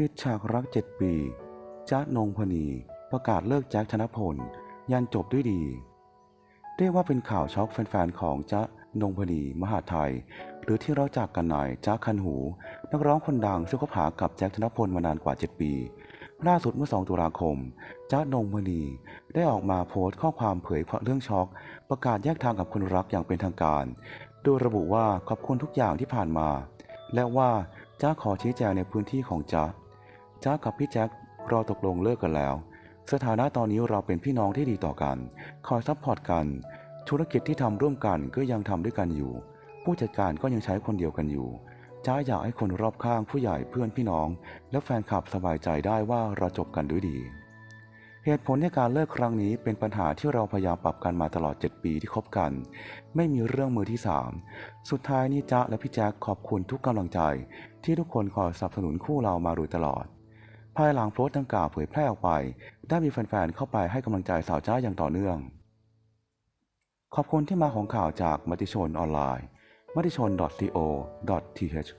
ปิดฉากรักเจ็ดปีจ๊ะนงพนีประกาศเลิกแจ็คธนพล ยันจบด้วยดี เรียกว่าเป็นข่าวช็อกแฟนๆของจ๊ะนงพนีมหาไทย หรือที่เราจักกันหน่อยจ๊ะคันหู นักร้องคนดังซึ่งคบหากับแจ็คธนพลมานานกว่า 7 ปี ล่าสุดเมื่อ 2 ตุลาคมจ๊ะนงพนีได้ออกมาโพสต์ข้อความเผยเรื่องช็อก ประกาศแยกทางกับคนรักอย่างเป็นทางการโดยระบุว่าขอบคุณทุกอย่างที่ผ่านมา และว่าจ๊ะขอชี้แจงในพื้นที่ของจ๊ะ จ๊ะกับพี่แจ็คเราตกลงเลิกกันแล้ว สถานะตอนนี้เราเป็นพี่น้องที่ดีต่อกัน คอยซัพพอร์ตกัน ธุรกิจที่ทำร่วมกันก็ยังทำด้วยกันอยู่ ผู้จัดการก็ยังใช้คนเดียวกันอยู่จ้าอยากให้คนรอบข้างผู้ใหญ่เพื่อนพี่น้อง และแฟนคลับสบายใจได้ว่าเราจบกันด้วยดี เหตุผลในการเลิกครั้งนี้เป็นปัญหาที่เราพยายามปรับกันมาตลอด 7 ปีที่คบกัน ไม่มีเรื่องมือที่ 3 สุดท้ายนี้จ๊ะและพี่แจ๊คขอบคุณทุกกำลังใจ ที่ทุกคนคอยสนับสนุนคู่เรามาโดยตลอด ภายหลังโพสต์ดังกล่าวเผยแพร่ออกไป ได้มีแฟนๆ เข้าไปให้กำลังใจสาวจ้าอย่างต่อเนื่อง ขอบคุณที่มาของข่าวจากมติชนออนไลน์มติชน .co.th